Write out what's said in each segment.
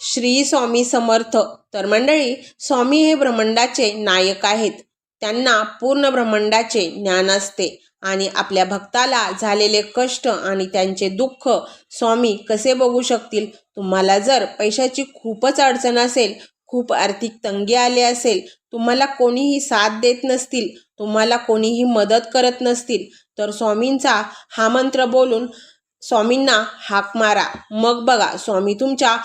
श्री स्वामी समर्थ. तर मंडळी स्वामी हे ब्रह्मांडाचे नायक आहेत. त्यांना पूर्ण ब्रह्मांडाचे ज्ञान असते आणि आपल्या भक्ताला झालेले कष्ट आणि त्यांचे दुःख स्वामी कसे बघू शकतील? तुम्हाला जर पैशाची खूपच अडचण असेल खूप आर्थिक तंगी आली असेल तुम्हाला कोणीही साथ देत नसतील तुम्हाला कोणीही मदत करत नसतील तर स्वामींचा हा मंत्र बोलून स्वामींना हाक मारा. मग बघा स्वामी तुमच्या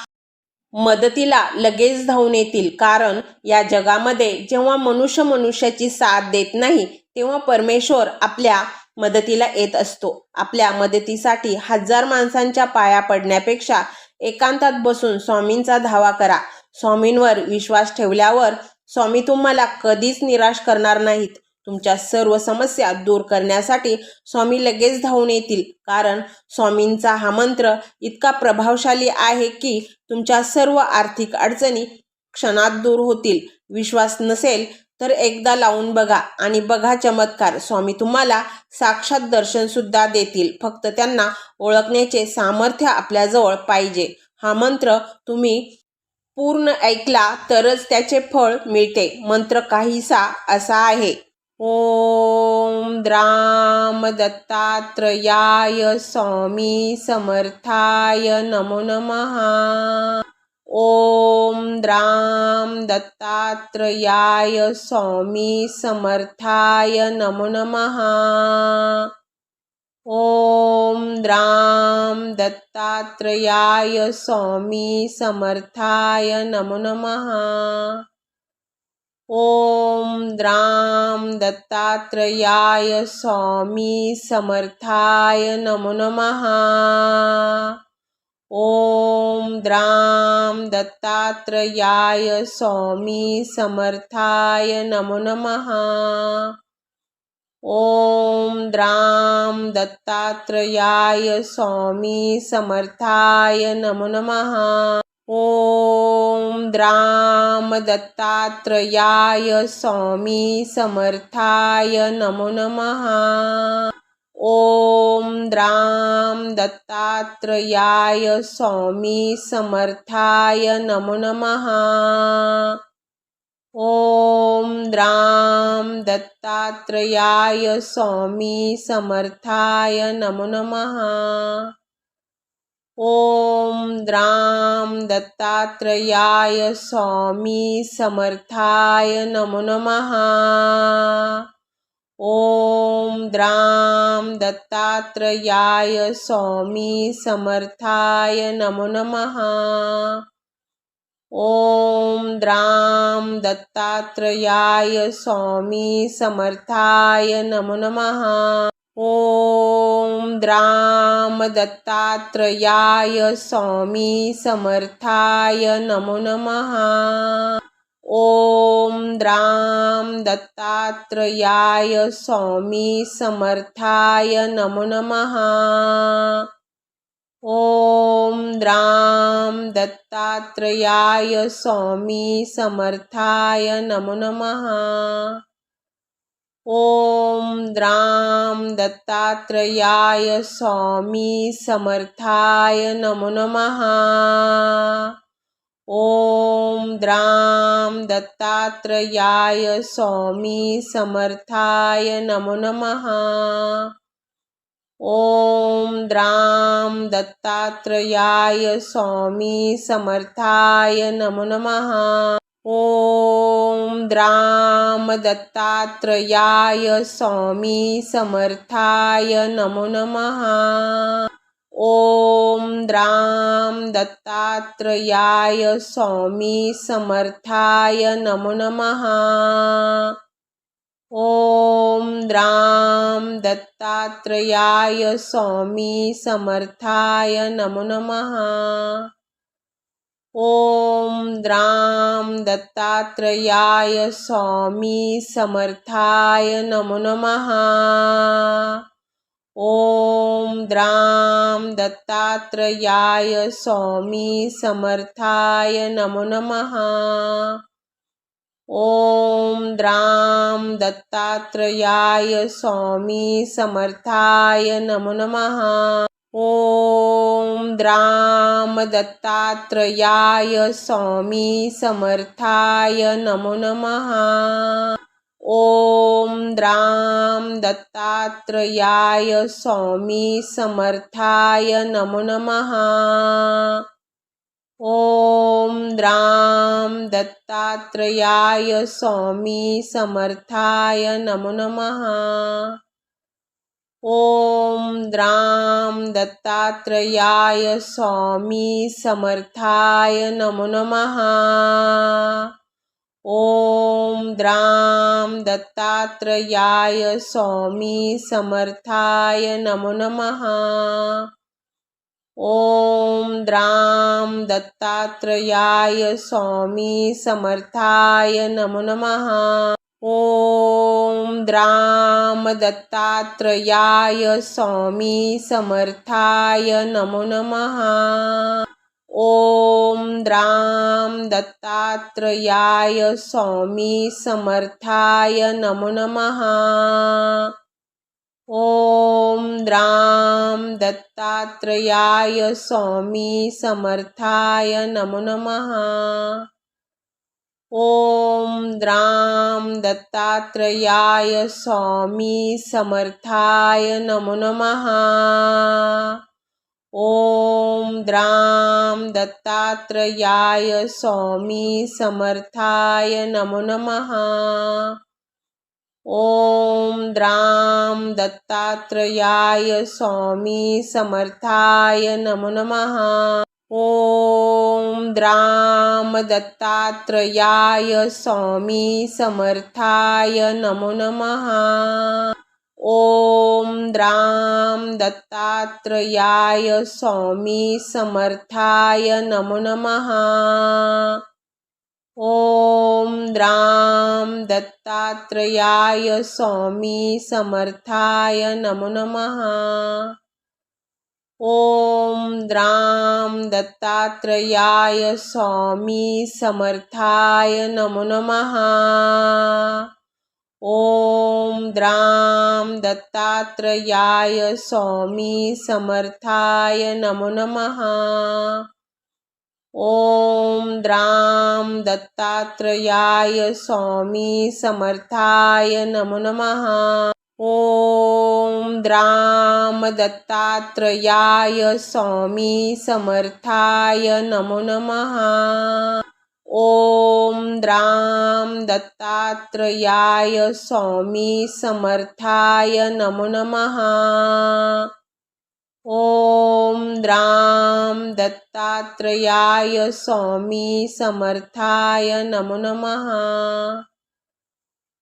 मदतीला लगेच धावून येतील. कारण या जगामध्ये जेव्हा मनुष्य मनुष्याची साथ देत नाही तेव्हा परमेश्वर आपल्या मदतीला येत असतो. आपल्या मदतीसाठी हजार माणसांच्या पाया पडण्यापेक्षा एकांतात बसून स्वामींचा धावा करा. स्वामींवर विश्वास ठेवल्यावर स्वामी तुम्हाला कधीच निराश करणार नाहीत. तुमच्या सर्व समस्या दूर करण्यासाठी स्वामी लगेच धावून येतील. कारण स्वामींचा हा मंत्र इतका प्रभावशाली आहे की तुमच्या सर्व आर्थिक अडचणी क्षणात दूर होतील. विश्वास नसेल तर एकदा लावून बघा आणि बघा चमत्कार. स्वामी तुम्हाला साक्षात दर्शन सुद्धा देतील. फक्त त्यांना ओळखण्याचे सामर्थ्य आपल्याजवळ पाहिजे. हा मंत्र तुम्ही पूर्ण ऐकला तरच त्याचे फळ मिळते. मंत्र काहीसा असा आहे. ॐ द्राम दत्तात्रयाय स्वामी समर्थाय नमो नमः। ॐ द्राम दत्तात्रयाय स्वामी समर्थाय नमो नमः। ॐ द्राम दत्तात्रयाय स्वामी समर्थाय नमो नमः। ओम द्राम दत्तात्रयाय स्वामी समर्थाय नमो नमः। ओम द्राम दत्तात्रयाय स्वामी समर्थाय नमो नमः। ओम द्राम दत्तात्रयाय स्वामी समर्थाय नमो नमः। ॐ द्राम दत्तात्रयाय स्वामी समर्थाय नमो नमः। ॐ द्राम दत्तात्रयाय स्वामी समर्थाय नमो नमः। ॐ द्राम दत्तात्रयाय स्वामी समर्थाय नमो नमः। ओम द्राम दत्तात्रयाय स्वामी समर्थाय नमो नमः। ओम द्राम दत्तात्रयाय स्वामी समर्थाय नमो नमः। ओम द्राम दत्तात्रयाय स्वामी समर्थाय नमो नमः। ॐ द्राम दत्तात्रयाय स्वामी समर्थाय नमो नमः। ॐ द्राम दत्तात्रयाय स्वामी समर्थाय नमो नमः। ॐ द्राम दत्तात्रयाय स्वामी समर्थाय नमो नमः। ओम द्राम दत्तात्रयाय स्वामी समर्थाय नमो नमः। ओम द्राम दत्तात्रयाय स्वामी समर्थाय नमो नमः। ओम द्राम दत्तात्रयाय स्वामी समर्थाय नमो नमः। ॐ द्राम दत्तात्रयाय स्वामी समर्थाय नमो नमः। ॐ द्राम दत्तात्रयाय स्वामी समर्थाय नमो नमः। ॐ द्राम दत्तात्रयाय स्वामी समर्थाय नमो नमः। ओम द्राम दत्तात्रयाय स्वामी समर्थाय नमो नमः। ओम द्राम दत्तात्रयाय स्वामी समर्थाय नमो नमः। ओम द्राम दत्तात्रयाय स्वामी समर्थाय नमो नमः। ॐ द्राम दत्तात्रयाय स्वामी समर्थाय नमो नमः। ॐ द्राम दत्तात्रयाय स्वामी समर्थाय नमो नमः। ॐ द्राम दत्तात्रयाय स्वामी समर्थाय नमो नमः। ॐ द्राम दत्तात्रयाय स्वामी समर्थाय नमो नमः। ॐ द्राम दत्तात्रयाय स्वामी समर्थाय नमो नमः। ॐ द्राम दत्तात्रयाय स्वामी समर्थाय नमो नमः। ॐ द्राम दत्तात्रयाय स्वामी समर्थाय नमो नमः। ॐ द्राम दत्तात्रयाय स्वामी समर्थाय नमो नमः। ॐ द्राम दत्तात्रयाय स्वामी समर्थाय नमो नमः। ॐ द्राम दत्तात्रयाय स्वामी समर्थाय नमो नमः। ॐ द्राम दत्तात्रयाय स्वामी समर्थाय नमो नमः। ॐ द्राम दत्तात्रयाय स्वामी समर्थाय नमो नमः। ॐ द्राम दत्तात्रयाय स्वामी समर्थाय नमो नमः। ॐ द्राम दत्तात्रयाय स्वामी समर्थाय नमो नमः। ॐ द्राम दत्तात्रयाय स्वामी समर्थाय नमो नमः। ॐ द्राम दत्तात्रयाय स्वामी समर्थाय नमो नमः। ॐ द्राम दत्तात्रयाय स्वामी समर्थाय नमो नमः। ॐ द्राम दत्तात्रयाय स्वामी समर्थाय नमो नमः। ॐ द्राम दत्तात्रयाय स्वामी समर्थाय नमो नमः। ॐ द्राम दत्तात्रयाय स्वामी समर्थाय नमो नमः। ॐ द्राम दत्तात्रयाय स्वामी समर्थाय नमो नमः।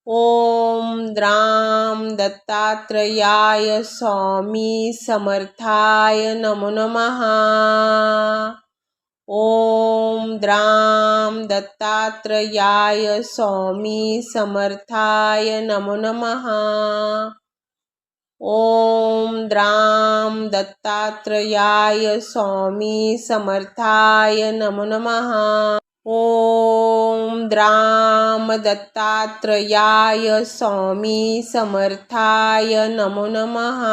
ॐ द्राम दत्तात्रयाय स्वामी समर्थाय नमो नमः। ॐ द्राम दत्तात्रयाय स्वामी समर्थाय नमो नमः। ॐ द्राम दत्तात्रयाय स्वामी समर्थाय नमो नमः। ॐ द्राम दत्तात्रयाय स्वामी समर्थाय नमो नमः।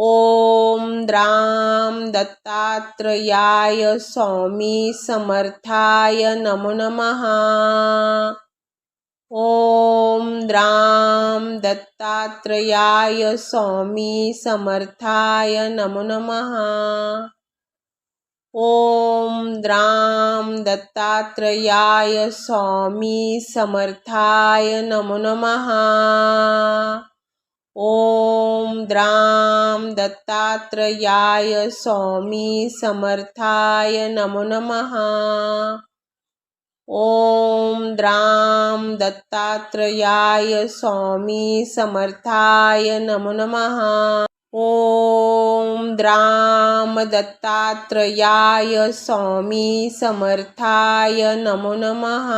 ॐ द्राम दत्तात्रयाय स्वामी समर्थाय नमो नमः। ॐ द्राम दत्तात्रयाय स्वामी समर्थाय नमो नमः। ॐ द्राम दत्तात्रयाय स्वामी समर्थाय नमो नमः। ॐ द्राम दत्तात्रयाय स्वामी समर्थाय नमो नमः। ॐ द्राम दत्तात्रयाय स्वामी समर्थाय नमो नमः। ॐ द्राम दत्तात्रयाय स्वामी समर्थाय नमो नमः।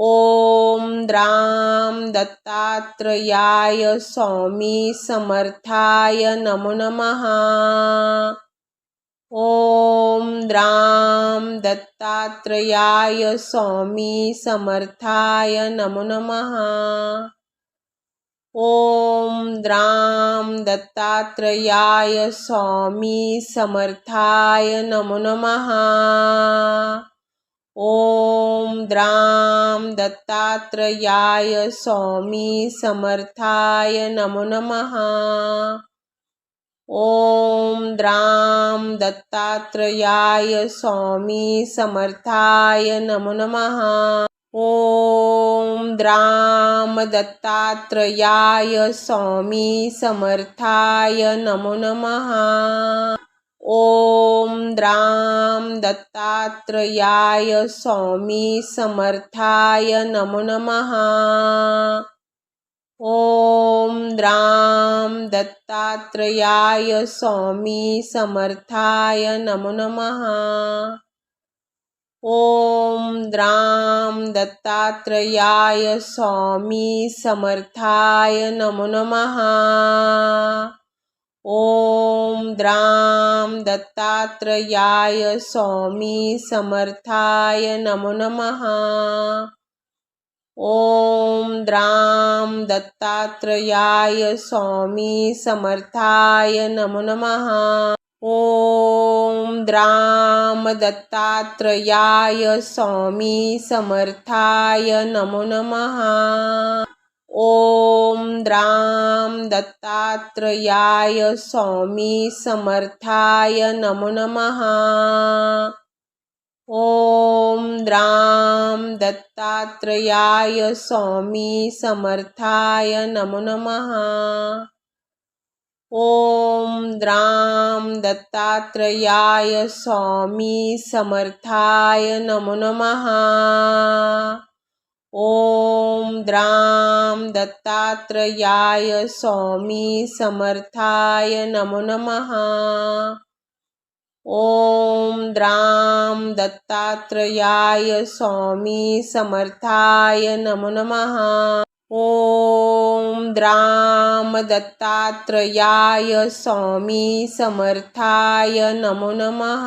ॐ द्राम दत्तात्रयाय स्वामी समर्थाय नमो नमः। ॐ द्राम दत्तात्रयाय स्वामी समर्थाय नमो नमः। ॐ द्रां दत्तात्रयाय स्वामी समर्थाय नमो नमः। ॐ द्रां दत्तात्रयाय स्वामी समर्थाय नमो नमः। ॐ द्रां दत्तात्रयाय स्वामी समर्थाय नमो नमः। ॐ द्रां दत्तात्रयाय स्वामी समर्थाय नमो नमः। ॐ द्रां दत्तात्रयाय स्वामी समर्थाय नमो नमः। ॐ द्रां दत्तात्रयाय स्वामी समर्थाय नमो नमः। ॐ द्रां दत्तात्रयाय स्वामी समर्थाय नमो नमः। ॐ द्रां दत्तात्रयाय स्वामी समर्थाय नमो नमः। ॐ द्रां दत्तात्रयाय स्वामी समर्थाय नमो नमः। ॐ द्रां दत्तात्रयाय स्वामी समर्थाय नमो नमः। ॐ द्रां दत्तात्रयाय स्वामी समर्थाय नमो नमः। ॐ द्रां दत्तात्रयाय स्वामी समर्थाय नमो नमः। ॐ द्रां दत्तात्रयाय स्वामी समर्थाय नमो नमः। ॐ द्रां दत्तात्रयाय स्वामी समर्थाय नमो नमः। ॐ द्रां दत्तात्रयाय स्वामी समर्थाय नमो नमः। ॐ द्रां दत्तात्रयाय स्वामी समर्थाय नमो नमः।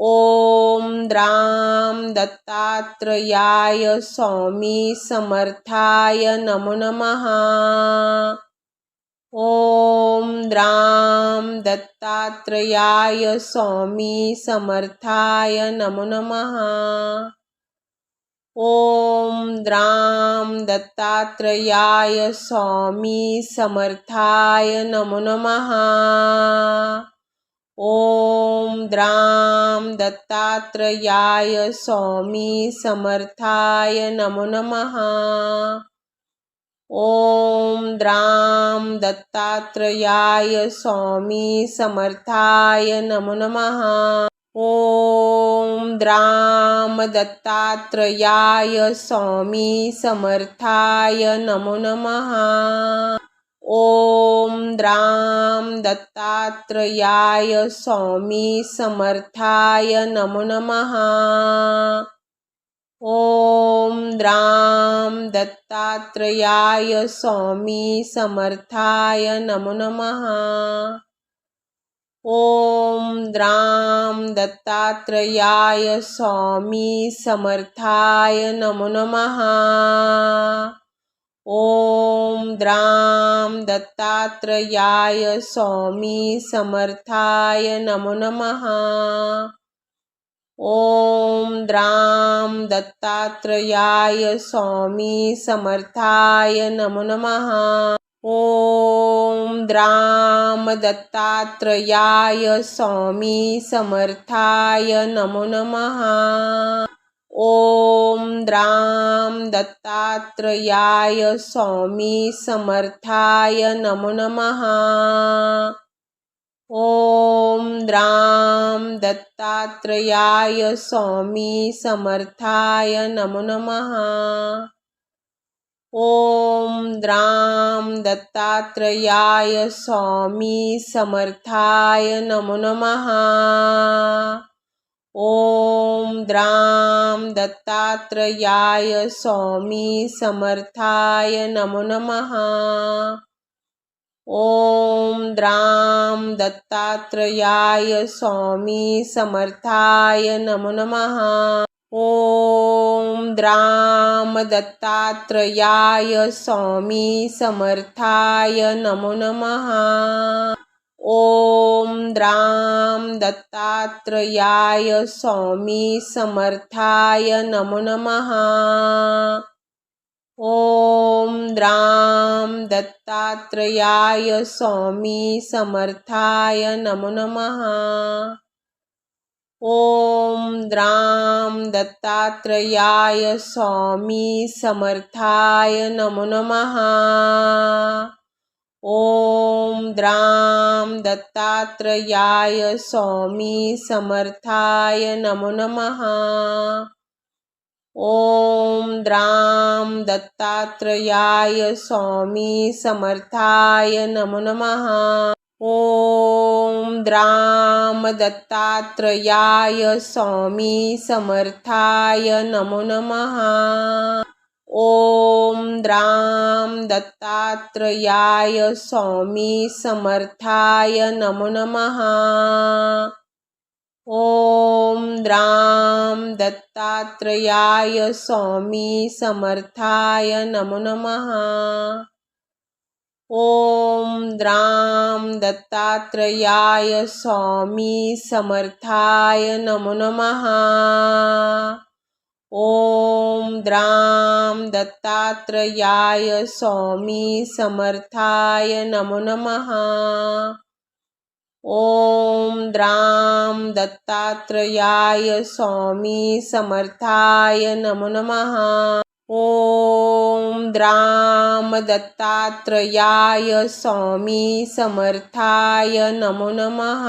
ॐ द्रां दत्तात्रयाय स्वामी समर्थाय नमो नमः। ॐ द्रां दत्तात्रयाय स्वामी समर्थाय नमो नमः। ॐ द्रां दत्तात्रयाय स्वामी समर्थाय नमो नमः। ॐ द्रां दत्तात्रयाय स्वामी समर्थाय नमो नमः। ॐ द्रां दत्तात्रयाय स्वामी समर्थाय नमो नमः। ॐ द्रां दत्तात्रयाय स्वामी समर्थाय नमो नमः। ॐ द्रां दत्तात्रयाय स्वामी समर्थाय नमो नमः। ॐ द्रां दत्तात्रयाय स्वामी समर्थाय नमो नमः। ॐ द्रां दत्तात्रयाय स्वामी समर्थाय नमो नमः। ॐ द्रां दत्तात्रयाय स्वामी समर्थाय नमो नमः। ॐ द्रां दत्तात्रयाय स्वामी समर्थाय नमो नमः। ॐ द्रां दत्तात्रयाय स्वामी समर्थाय नमो नमः। ॐ द्रां दत्तात्रयाय स्वामी समर्थाय नमो नमः। ॐ द्रां दत्तात्रयाय स्वामी समर्थाय नमो नमः। ॐ द्रां दत्तात्रयाय स्वामी समर्थाय नमो नमः। ॐ द्रां दत्तात्रयाय स्वामी समर्थाय नमो नमः। ॐ द्रां दत्तात्रयाय स्वामी समर्थाय नमो नमः। ॐ द्राम दत्तात्रयाय स्वामी समर्थाय नमो नमः। ॐ द्राम दत्तात्रयाय स्वामी समर्थाय नमो नमः। ॐ द्राम दत्तात्रयाय स्वामी समर्थाय नमो नमः। ॐ द्राम दत्तात्रयाय स्वामी समर्थाय नमो नमः। ॐ द्राम दत्तात्रयाय स्वामी समर्थाय नमो नमः। ॐ द्राम दत्तात्रयाय स्वामी समर्थाय नमो नमः। ॐ द्राम दत्तात्रयाय स्वामी समर्थाय नमो नमः। ॐ द्राम दत्तात्रयाय स्वामी समर्थाय नमो नमः। ॐ द्राम दत्तात्रयाय स्वामी समर्थाय नमो नमः। ॐ द्राम दत्तात्रयाय स्वामी समर्थाय नमो नमः। ॐ द्राम दत्तात्रयाय स्वामी समर्थाय नमो नमः। ॐ द्राम दत्तात्रयाय स्वामी समर्थाय नमो नमः। ॐ द्राम दत्तात्रयाय स्वामी समर्थाय नमो नमः।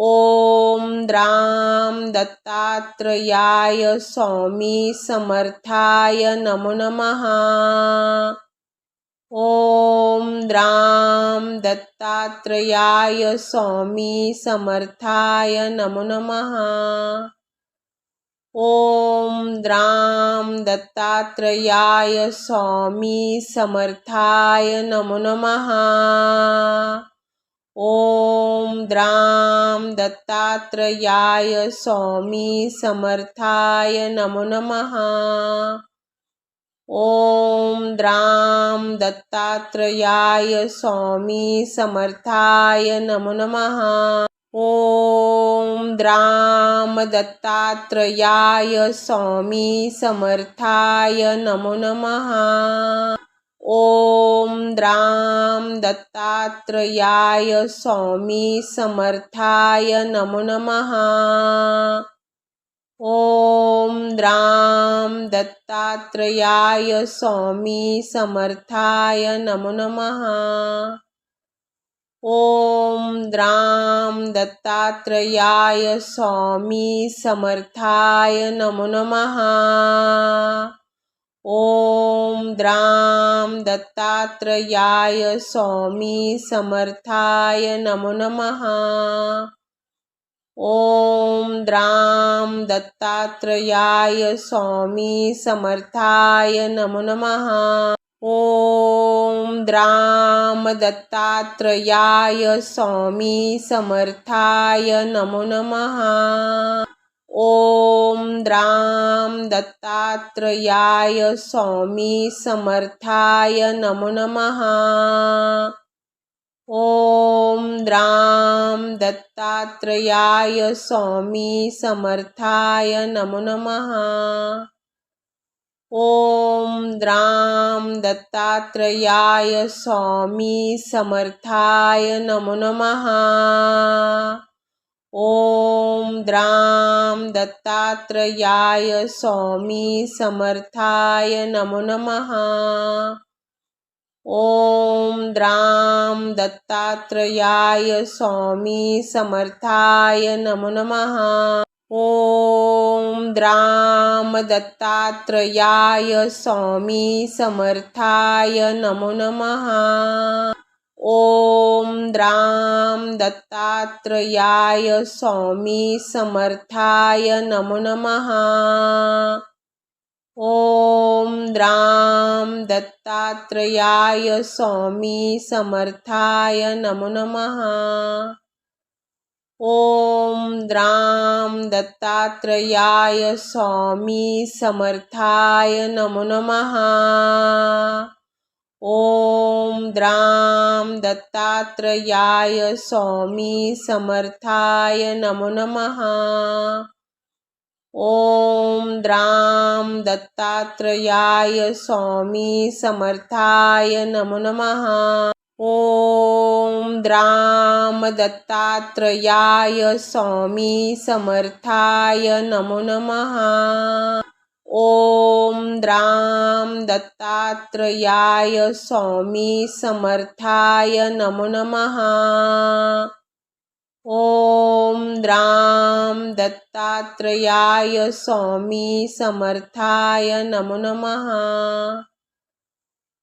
ॐ द्राम दत्तात्रयाय स्वामी समर्थाय नमो नमः। ॐ द्राम दत्तात्रयाय स्वामी समर्थाय नमो नमः। ॐ द्राम दत्तात्रयाय स्वामी समर्थाय नमो नमः। ॐ द्राम दत्तात्रयाय स्वामी समर्थाय नमो नमः। ॐ द्राम दत्तात्रयाय स्वामी समर्थाय नमो नमः। ॐ द्राम दत्तात्रयाय स्वामी समर्थाय नमो नमः। ॐ द्राम दत्तात्रयाय स्वामी समर्थाय नमो नमः। ॐ द्राम दत्तात्रयाय स्वामी समर्थाय नमो नमः। ॐ द्राम दत्तात्रयाय स्वामी समर्थाय नमो नमः। ॐ द्राम दत्तात्रयाय स्वामी समर्थाय नमो नमः। ॐ द्राम दत्तात्रयाय स्वामी समर्थाय नमो नमः। ॐ द्राम दत्तात्रयाय स्वामी समर्थाय नमो नमः। ॐ द्राम दत्तात्रयाय स्वामी समर्थाय नमो नमः। ॐ द्राम दत्तात्रयाय स्वामी समर्थाय नमो नमः। ॐ द्राम दत्तात्रयाय स्वामी समर्थाय नमो नमः। ॐ द्राम दत्तात्रयाय स्वामी समर्थाय नमो नमः। ॐ द्राम दत्तात्रयाय स्वामी समर्थाय नमो नमः। ॐ द्राम दत्तात्रयाय स्वामी समर्थाय नमो नमः। ॐ द्राम दत्तात्रयाय स्वामी समर्थाय नमो नमः। ॐ द्राम दत्तात्रयाय स्वामी समर्थाय नमो नमः। ॐ द्रां दत्तात्रयाय स्वामी समर्थाय नमो नमः। ॐ द्रां दत्तात्रयाय स्वामी समर्थाय नमो नमः। ॐ द्रां दत्तात्रयाय स्वामी समर्थाय नमो नमः। ॐ द्रां दत्तात्रयाय स्वामी समर्थाय नमो नमः। ॐ द्रां दत्तात्रयाय स्वामी समर्थाय नमो नमः। ॐ द्रां दत्तात्रयाय स्वामी समर्थाय नमो नमः।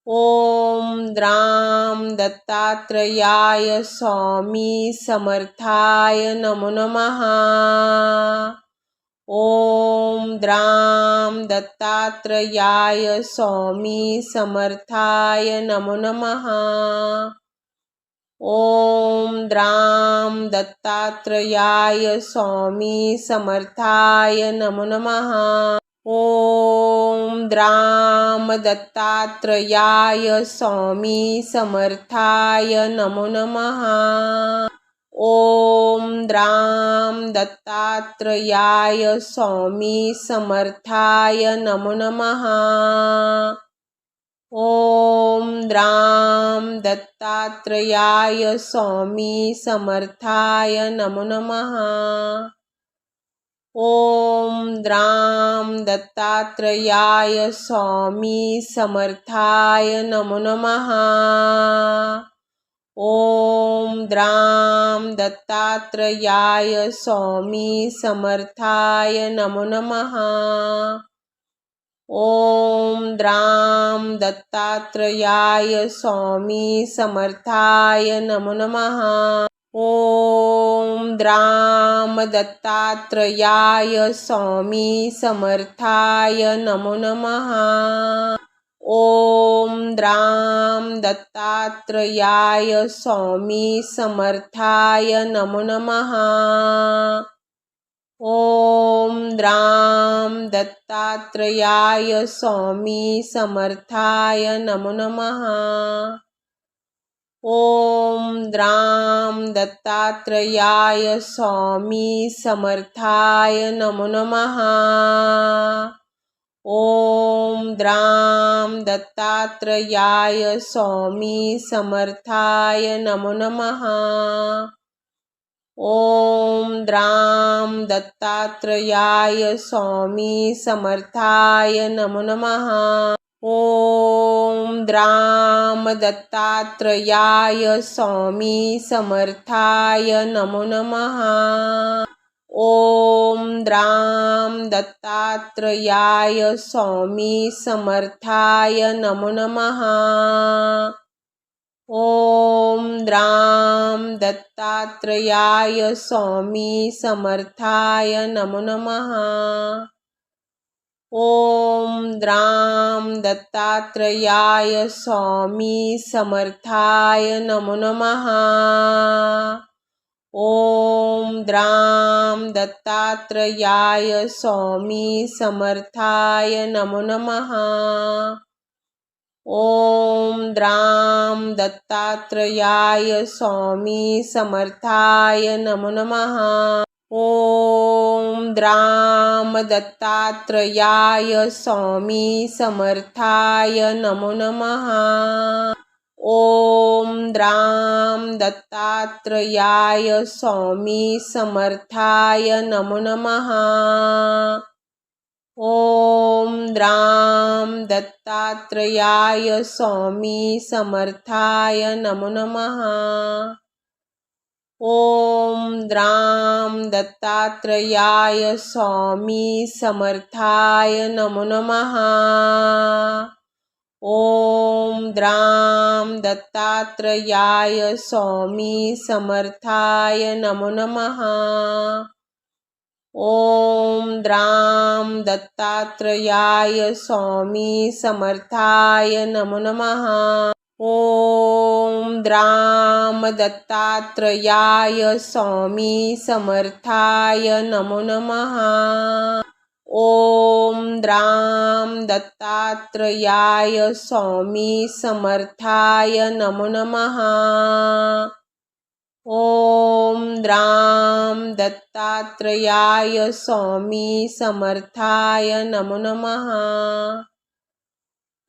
ॐ द्रां दत्तात्रयाय स्वामी समर्थाय नमो नमः। ॐ द्रां दत्तात्रयाय स्वामी समर्थाय नमो नमः। ॐ द्रां दत्तात्रयाय स्वामी समर्थाय नमो नमः। ॐ द्रां दत्तात्रयाय स्वामी समर्थाय नमो नमः। ॐ द्रां दत्तात्रयाय स्वामी समर्थाय नमो नमः। ॐ द्रां दत्तात्रयाय स्वामी समर्थाय नमो नमः। ॐ द्रां दत्तात्रयाय स्वामी समर्थाय नमो नमः। ॐ द्रां दत्तात्रयाय स्वामी समर्थाय नमो नमः। ॐ द्रां दत्तात्रयाय स्वामी समर्थाय नमो नमः। ॐ द्रां दत्तात्रयाय स्वामी समर्थाय नमो नमः। ॐ द्रां दत्तात्रयाय स्वामी समर्थाय नमो नमः। ॐ द्रां दत्तात्रयाय स्वामी समर्थाय नमो नमः। ॐ द्रां दत्तात्रयाय स्वामी समर्थाय नमो नमः। ॐ द्रां दत्तात्रयाय स्वामी समर्थाय नमो नमः। ॐ द्रां दत्तात्रयाय स्वामी समर्थाय नमो नमः। ॐ द्रां दत्तात्रयाय स्वामी समर्थाय नमो नमः। ॐ द्रां दत्तात्रयाय स्वामी समर्थाय नमो नमः। ॐ द्रां दत्तात्रयाय स्वामी समर्थाय नमो नमः। ॐ द्रां दत्तात्रयाय स्वामी समर्थाय नमो नमः। ॐ द्रां दत्तात्रयाय स्वामी समर्थाय नमो नमः। ॐ द्रां दत्तात्रयाय स्वामी समर्थाय नमो नमः। ॐ द्रां दत्तात्रयाय स्वामी समर्थाय नमो नमः। ॐ द्रां दत्तात्रयाय स्वामी समर्थाय नमो नमः। ॐ द्रां दत्तात्रयाय स्वामी समर्थाय नमो नमः। ॐ द्रां दत्तात्रयाय स्वामी समर्थाय नमो नमः। ॐ द्रां दत्तात्रयाय स्वामी समर्थाय नमो नमः। ॐ द्रां दत्तात्रयाय स्वामी समर्थाय नमो नमः। ॐ द्राम दत्तात्रयाय स्वामी समर्थाय नमो नमः। ॐ द्राम दत्तात्रयाय स्वामी समर्थाय नमो नमः। ॐ द्राम दत्तात्रयाय स्वामी समर्थाय नमो नमः।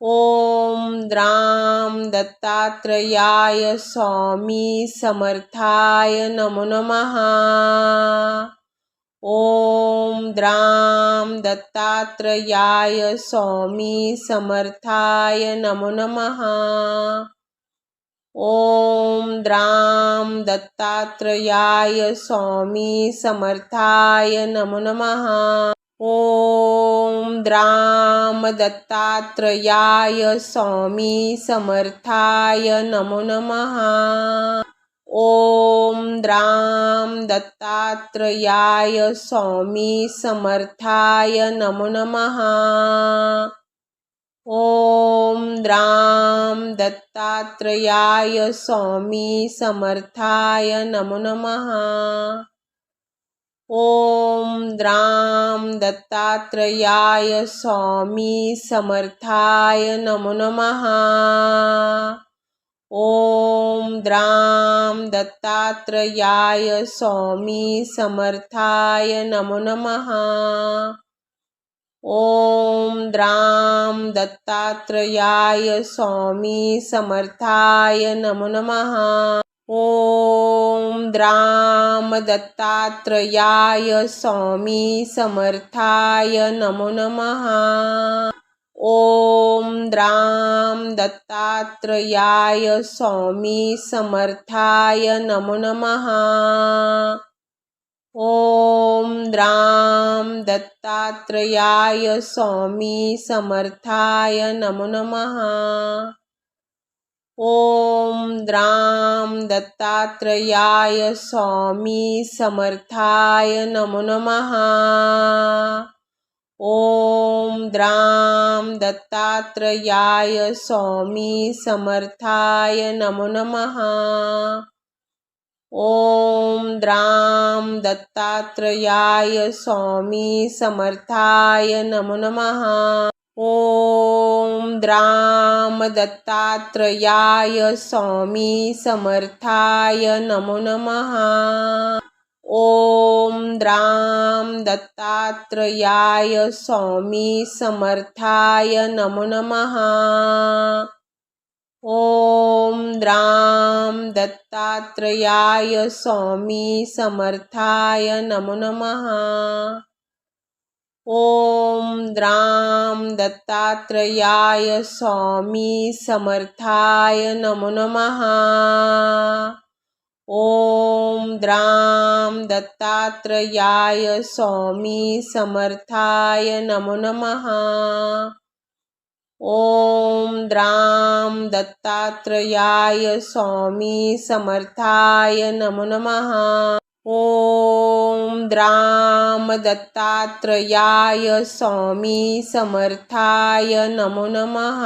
ॐ द्राम दत्तात्रयाय स्वामी समर्थाय नमो नमः। ॐ द्राम दत्तात्रयाय स्वामी समर्थाय नमो नमः। ॐ द्राम दत्तात्रयाय स्वामी समर्थाय नमो नमः। ॐ द्राम दत्तात्रयाय स्वामी समर्थाय नमो नमः। ॐ द्राम दत्तात्रयाय स्वामी समर्थाय नमो नमः। ॐ द्राम दत्तात्रयाय स्वामी समर्थाय नमो नमः। ॐ द्राम दत्तात्रयाय स्वामी समर्थाय नमो नमः। ॐ द्राम दत्तात्रयाय स्वामी समर्थाय नमो नमः। ॐ द्राम दत्तात्रयाय स्वामी समर्थाय नमो नमः। ॐ द्राम दत्तात्रयाय स्वामी समर्थाय नमो नमः। ॐ द्राम दत्तात्रयाय स्वामी समर्थाय नमो नमः। ॐ द्राम दत्तात्रयाय स्वामी समर्थाय नमो नमः। ॐ द्राम दत्तात्रयाय स्वामी समर्थाय नमो नमः। ॐ द्राम दत्तात्रयाय स्वामी समर्थाय नमो नमः। ॐ द्राम दत्तात्रयाय स्वामी समर्थाय नमो नमः। ॐ द्राम दत्तात्रयाय स्वामी समर्थाय नमो नमः। ॐ द्राम दत्तात्रयाय स्वामी समर्थाय नमो नमः। ॐ द्राम दत्तात्रयाय स्वामी समर्थाय नमो नमः। ॐ द्राम दत्तात्रयाय स्वामी समर्थाय नमो नमः। ॐ द्राम दत्तात्रयाय स्वामी समर्थाय नमो नमः। ॐ द्राम दत्तात्रयाय स्वामी समर्थाय नमो नमः। ॐ द्राम दत्तात्रयाय स्वामी समर्थाय नमो नमः।